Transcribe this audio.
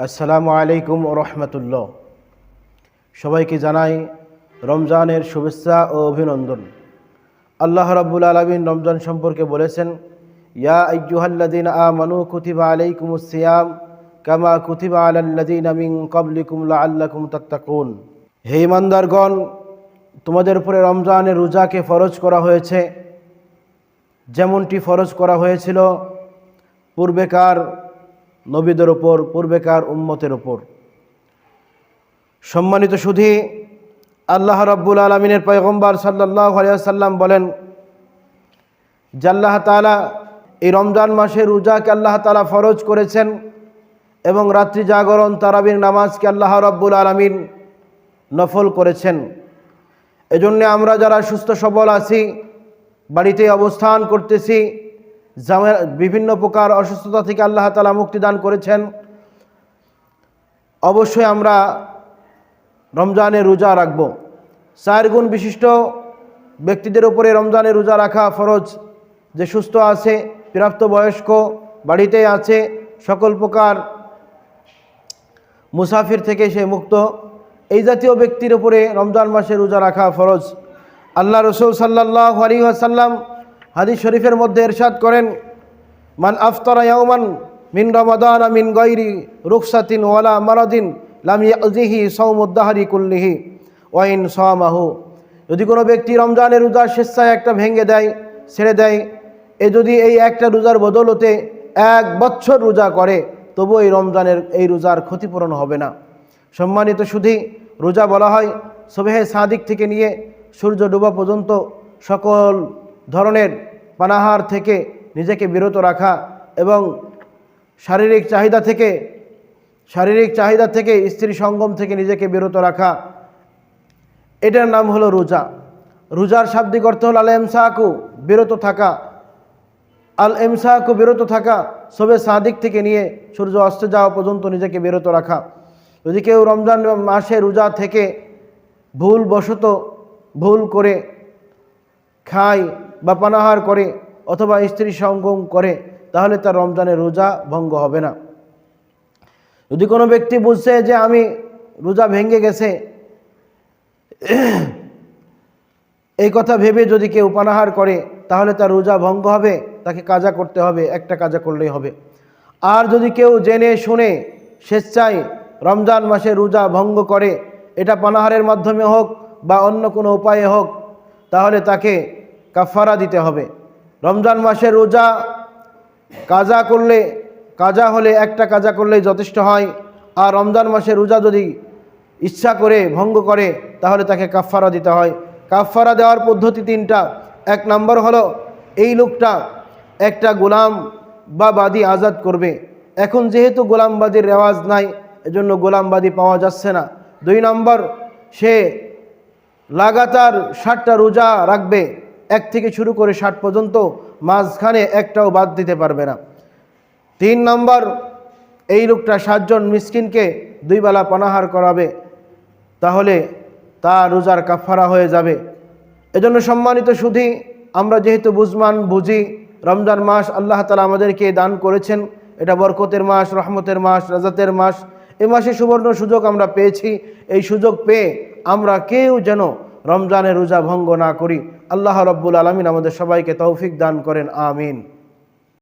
আসসালামু আলাইকুম রহমতুল্লাহ। সবাইকে জানাই রমজানের শুভেচ্ছা ও অভিনন্দন। আল্লাহ রাব্বুল আলমিন রমজান সম্পর্কে বলেছেন, ইয়া আইয়ুহাল্লাদিন আমানু কুতিবা আলাইকুম সিয়াম কামা কুতিবা আলাল্লাদিন মিন ক্বাবলিকুম লাআল্লাকুম তাত্তাকুন। হে ইমানদারগণ, তোমাদের উপরে রমজানের রোজাকে ফরজ করা হয়েছে। যেমনটি ফরজ করা হয়েছিল, পূর্বেকার নবীদের ওপর পূর্বেকার উম্মতের ওপর সম্মানিত সুধী, আল্লাহ রাব্বুল আলমিনের পয়গম্বর সাল্লাহ সাল্লাম বলেন যে আল্লাহ তালা এই রমজান মাসে রোজাকে আল্লাহ তালা ফরজ করেছেন এবং রাত্রি জাগরণ, তারাবির নামাজকে আল্লাহ রাব্বুল আলমিন নফল করেছেন। এজন্য আমরা যারা সুস্থ সবল আছি বাড়িতে অবস্থান করতেছি জামে- বিভিন্ন প্রকার অসুস্থতা থেকে আল্লাহ তালা মুক্তি দান করেছেন। অবশ্যই আমরা রমজানে রোজা রাখব। চার গুণ বিশিষ্ট ব্যক্তিদের উপরে রমজানে রোজা রাখা ফরজ। যে সুস্থ আছে প্রাপ্তবয়স্ক বাড়িতে আছে, সকল প্রকার মুসাফির থেকে সে মুক্ত। এই জাতীয় ব্যক্তির উপরে রমজান মাসে রোজা রাখা ফরজ। আল্লাহ রসুল সাল্লাহ আলী আসাল্লাম হাদিস শরীফের মধ্যে এরশাদ করেন, মান আফতরা ইয়াউমান মিন রমাদান মিন গৈরি রুকসাতিন ওয়ালা মারাদিন লাম ইয়াজিহি সৌমুদ্দাহারি কুল্লিহি ওয়াইন সামাহু। যদি কোনো ব্যক্তি রমজানের রোজা স্বেচ্ছায় একটা ভেঙে দেয়, ছেড়ে দেয়, এ যদি এই একটা রোজার বদলতে এক বছর রোজা করে, তবু এই রমজানের এই রোজার ক্ষতিপূরণ হবে না। সম্মানিত শুধু রোজা বলা হয়, সবেহে সাদিক থেকে নিয়ে সূর্য ডুবা পর্যন্ত সকল ধরনের পানাহার থেকে নিজেকে বিরত রাখা এবং শারীরিক চাহিদা থেকে, শারীরিক চাহিদা থেকে স্ত্রী সঙ্গম থেকে নিজেকে বিরত রাখা। এটার নাম হলো রোজা। রোজার শাব্দিক অর্থ হল আল এমসাকু বিরত থাকা। আল এমসাকু বিরত থাকা, সবে সাদিক থেকে নিয়ে সূর্য অস্ত যাওয়া পর্যন্ত নিজেকে বিরত রাখা। যদি কেউ রমজান মাসে রোজা থেকে ভুল বশত ভুল করে খায় বা পানাহার করে অথবা স্ত্রী সঙ্গম করে, তাহলে তার রমজানের রোজা ভঙ্গ হবে না। যদি কোনো ব্যক্তি বুঝছে যে আমি রোজা ভেঙে গেছে, এই কথা ভেবে যদি কেউ পানাহার করে, তাহলে তার রোজা ভঙ্গ হবে, তাকে কাজা করতে হবে, একটা কাজা করলেই হবে। আর যদি কেউ জেনে শুনে স্বেচ্ছায় রমজান মাসে রোজা ভঙ্গ করে, এটা পানাহারের মাধ্যমে হোক বা অন্য কোনো উপায়ে হোক, তাহলে তাকে কাফারা দিতে হবে। রমজান মাসে রোজা কাজা করলে, কাজা হলে একটা কাজা করলেই যথেষ্ট হয়। আর রমজান মাসে রোজা যদি ইচ্ছা করে, ভঙ্গ করে, তাহলে তাকে কাফারা দিতে হয়। কাফারা দেওয়ার পদ্ধতি তিনটা। এক নম্বর হলো, এই লোকটা একটা গোলাম বা বাদী আজাদ করবে। এখন যেহেতু গোলামবাদীর রেওয়াজ নাই, এজন্য গোলামবাদী পাওয়া যাচ্ছে না। দুই নম্বর, সে লাগাতার ষাটটা রোজা রাখবে। এক থেকে শুরু করে ষাট পর্যন্ত মাঝখানে একটাও বাদ দিতে পারবে না। তিন নম্বর, এই লোকটা সাতজন মিসকিনকে দুই বেলা পানাহার করাবে, তাহলে তার রোজার কাফারা হয়ে যাবে। এজন্য সম্মানিত সুধী, আমরা যেহেতু বুঝমান, বুঝি, রমজান মাস আল্লাহ তালা আমাদেরকে দান করেছেন, এটা বরকতের মাস, রহমতের মাস, রাজাতের মাস, এ মাসে সুবর্ণ সুযোগ আমরা পেয়েছি, এই সুযোগ পেয়ে আমরা কেউ যেন রমজানের রোজা ভঙ্গ না করি। আল্লাহ রব্বুল আলমিন আমাদের সবাইকে তৌফিক দান করেন আমিন।